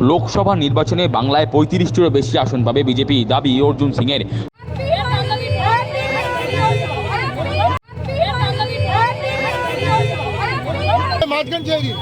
লোকসভা নির্বাচনে বাংলায় পঁয়ত্রিশটিরও বেশি আসন পাবে বিজেপি। দাবি অর্জুন সিংয়ের। মাঝখান ছেড়ে দিন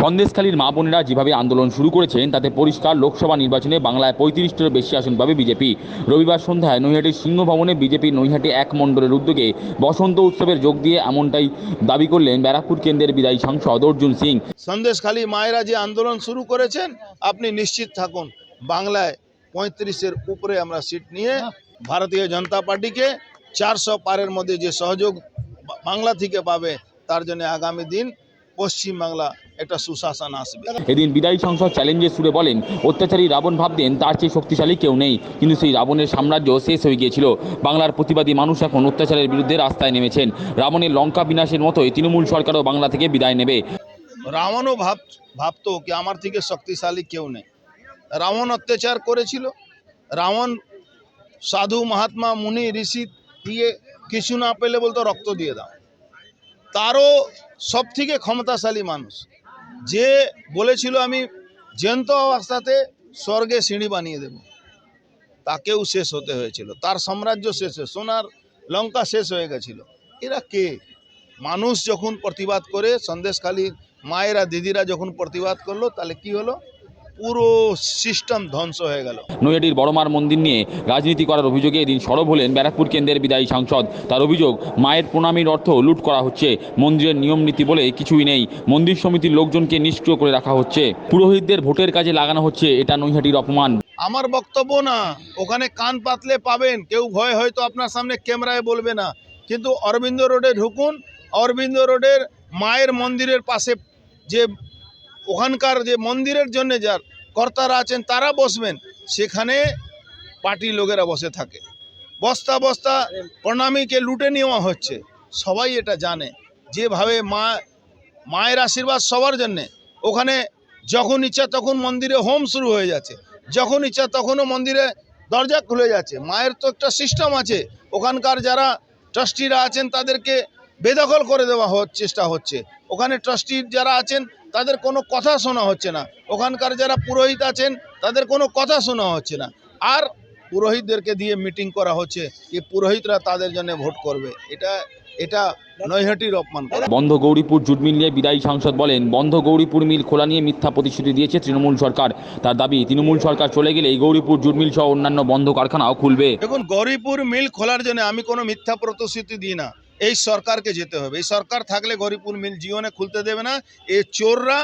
সন্দেশখালীর মা বোনেরা যেভাবে আন্দোলন শুরু করেছেন, তাতে পরিষ্কার লোকসভা নির্বাচনে বাংলায় পঁয়ত্রিশটিরও বেশি আসন পাবে বিজেপি। রবিবার সন্ধ্যায় নৈহাটির সিংহভবনে বিজেপির নৈহাটি এক মণ্ডলের উদ্যোগে বসন্ত উৎসবের যোগ দিয়ে এমনটাই দাবি করলেন ব্যারাকপুর কেন্দ্রের বিদায়ী সাংসদ অর্জুন সিং। সন্দেশখালী মায়েরা যে আন্দোলন শুরু করেছেন, আপনি নিশ্চিত থাকুন, বাংলায় পঁয়ত্রিশের উপরে আমরা সিট নিয়ে ভারতীয় জনতা পার্টিকে চারশো পারের মধ্যে যে সহযোগ বাংলা থেকে পাবে, তার জন্য আগামী দিন পশ্চিমবাংলা একটা সুশাসন আসবে। এদিন বিদায়ী সংসদ চ্যালেঞ্জের সুরে বলেন অত্যাচারী রাবণ ভাবতেন তার চেয়ে শক্তিশালী কেউ নেই। কিন্তু সেই রাবণের সাম্রাজ্য শেষ হয়ে গিয়েছিল। বাংলার প্রতিবাদী মানুষ এখন অত্যাচারের বিরুদ্ধে রাস্তায় নেমেছেন। রাবণের লঙ্কা বিনাশের মতোই তৃণমূল সরকারও বাংলা থেকে বিদায় নেবে। রাবণও ভাব ভাবতো কি আমার থেকে শক্তিশালী কেউ নেই। রাবণ অত্যাচার করেছিল। রাবণ সাধু মহাত্মা মুনি ঋষি দিয়ে কিছু না পেলে বলতো রক্ত দিয়ে দাও। তারও সব থেকে ক্ষমতাশালী মানুষ। যে বলেছিল আমি জ্যান্ত অবস্থাতে স্বর্গে সিঁড়ি বানিয়ে দেব। তাকেও শেষ হতে হয়েছিল। তার সাম্রাজ্য শেষ হয়ে, সোনার লঙ্কা শেষ হয়ে গেছিল। এরা কে? মানুষ যখন প্রতিবাদ করে সন্দেশখালী মায়েরা, দিদিরা যখন প্রতিবাদ করল, তাহলে কি হলো? পুরো সিস্টেম ধ্বংস হয়ে গেল। নৈহাটির বড়মার মন্দির নিয়ে রাজনীতি করার অভিযোগে এদিন সরব হলেন ব্যারাকপুর কেন্দ্রের বিদায়ী সাংসদ। তার অভিযোগ মায়ের প্রণামীর অর্থ লুট করা হচ্ছে। মন্দিরের নিয়ম নীতি বলে কিছুই নেই। মন্দির সমিতির লোকজনকে নিষ্ক্রিয় করে রাখা হচ্ছে। পুরোহিতদের ভোটের কাজে লাগানো হচ্ছে। এটা নৈহাটির অপমান। আমার বক্তব্য না। ওখানে কান পাতলে পাবেন। কেউ ভয় হয়তো আপনার সামনে ক্যামেরায় বলবে না। কিন্তু অরবিন্দ রোডে ঢুকুন। অরবিন্দ রোডের মায়ের মন্দিরের পাশে যে ওখানকার যে মন্দিরের জন্য যার কর্তারা আছেন, তারা বসবেন। সেখানে পার্টি লোকেরা বসে থাকে। বস্তা বস্তা প্রণামীকে লুটে নেওয়া হচ্ছে। সবাই এটা জানে। যেভাবে মা, মায়ের আশীর্বাদ সবার জন্যে। ওখানে যখন ইচ্ছা তখন মন্দিরে হোম শুরু হয়ে যাচ্ছে। যখন ইচ্ছা তখনও মন্দিরে দরজা খুলে যাচ্ছে। মায়ের তো একটা সিস্টেম আছে। ওখানকার যারা ট্রাস্টিরা আছেন তাদেরকে বেদখল করে দেওয়া চেষ্টা হচ্ছে। ওখানে ট্রাস্টি যারা আছেন তাদের কোনো কথা শোনা হচ্ছে না। ওখানকার যারা পুরোহিত আছেন তাদের কোনো কথা শোনা হচ্ছে না। আর পুরোহিতদেরকে দিয়ে মিটিং করা হচ্ছে যে পুরোহিতরা তাদের জন্য ভোট করবে। এটা এটা নৈহাটির অপমান বন্ধ গৌরীপুর জুট মিল নিয়ে বিদায়ী সাংসদ বলেন বন্ধ গৌরীপুর মিল খোলা নিয়ে মিথ্যা প্রতিশ্রুতি দিয়েছে তৃণমূল সরকার। তার দাবি তৃণমূল সরকার চলে গেলে এই গৌরীপুর জুট মিল সহ অন্যান্য বন্ধ কারখানাও খুলবে। দেখুন গৌরীপুর মিল খোলার জন্য আমি কোনো মিথ্যা প্রতিশ্রুতি দিই না। এই সরকারকে যেতে হবে। এই সরকার থাকলে গরিপুর মিল জীবনে খুলতে দেবে না। এই চোররা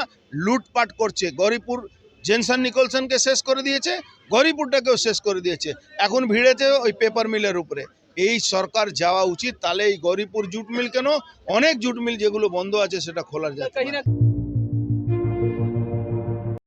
লুটপাট করছে। গরিপুর জেনসন নিকলসনকে শেষ করে দিয়েছে গরিপুরটাকেও শেষ করে দিয়েছে। এখন ভিড়েছে ওই পেপার মিলের উপরে। এই সরকার যাওয়া উচিত, তাহলে এই গরিপুর জুট মিল কেন? অনেক জুট মিল যেগুলো বন্ধ আছে সেটা খোলা যাচ্ছে